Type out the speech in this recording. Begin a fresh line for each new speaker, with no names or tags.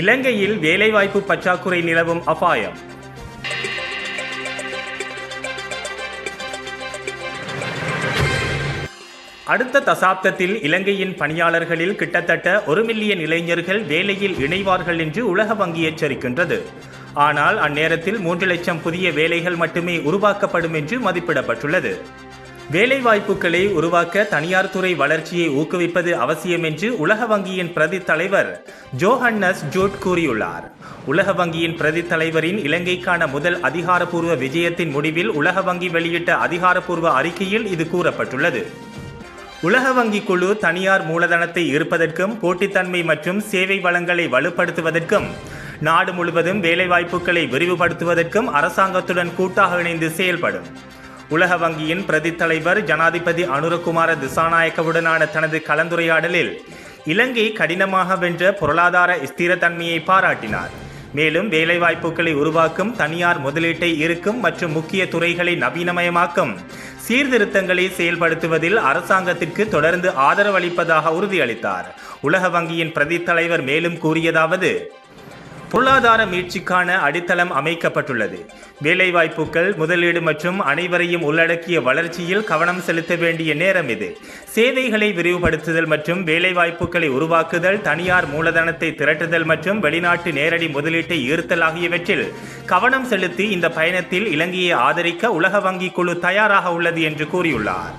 இலங்கையில் வேலைவாய்ப்பு பற்றாக்குறை நிலவும் அபாயம். அடுத்த தசாப்தத்தில் இலங்கையின் பணியாளர்களில் கிட்டத்தட்ட ஒரு மில்லியன் இளைஞர்கள் வேலையில் இணைவார்கள் என்று உலக வங்கி எச்சரிக்கின்றது. ஆனால் அந்நேரத்தில் மூன்று லட்சம் புதிய வேலைகள் மட்டுமே உருவாக்கப்படும் என்று மதிப்பிடப்பட்டுள்ளது. வேலைவாய்ப்புகளை உருவாக்க தனியார் துறை வளர்ச்சியை ஊக்குவிப்பது அவசியம் என்று உலக வங்கியின் பிரதி தலைவர் ஜோஹன்னஸ் ஜோட் கூறியுள்ளார். உலக வங்கியின் பிரதி தலைவரின் இலங்கைக்கான முதல் அதிகாரப்பூர்வ விஜயத்தின் முடிவில் உலக வங்கி வெளியிட்ட அதிகாரப்பூர்வ அறிக்கையில் இது கூறப்பட்டுள்ளது. உலக வங்கி குழு தனியார் மூலதனத்தை ஈர்ப்பதற்கும் போட்டித்தன்மை மற்றும் சேவை வளங்களை வலுப்படுத்துவதற்கும் நாடு முழுவதும் வேலைவாய்ப்புகளை விரிவுபடுத்துவதற்கும் அரசாங்கத்துடன் கூட்டாக இணைந்து செயல்படும். உலக வங்கியின் பிரதி தலைவர் ஜனாதிபதி அனுரகுமார திசாநாயக்கவுடனான தனது கலந்துரையாடலில் இலங்கை கடினமாக வென்ற பொருளாதார ஸ்திரத்தன்மையை பாராட்டினார். மேலும் வேலைவாய்ப்புகளை உருவாக்கும் தனியார் முதலீட்டை இருக்கும் மற்றும் முக்கிய துறைகளை நவீனமயமாக்கும் சீர்திருத்தங்களை செயல்படுத்துவதில் அரசாங்கத்திற்கு தொடர்ந்து ஆதரவளிப்பதாக உறுதியளித்தார். உலக வங்கியின் பிரதி தலைவர் மேலும் கூறியதாவது பொருளாதார மீட்சிக்கான அடித்தளம் அமைக்கப்பட்டுள்ளது. வேலைவாய்ப்புகள் முதலீடு மற்றும் அனைவரையும் உள்ளடக்கிய வளர்ச்சியில் கவனம் செலுத்த வேண்டிய நேரம் இது. சேவைகளை விரிவுபடுத்துதல் மற்றும் வேலைவாய்ப்புகளை உருவாக்குதல் தனியார் மூலதனத்தை திரட்டுதல் மற்றும் வெளிநாட்டு நேரடி முதலீட்டை ஈர்த்தல் ஆகியவற்றில் கவனம் செலுத்தி இந்த பயணத்தில் இலங்கையை ஆதரிக்க உலக வங்கி குழு தயாராக உள்ளது என்று கூறியுள்ளார்.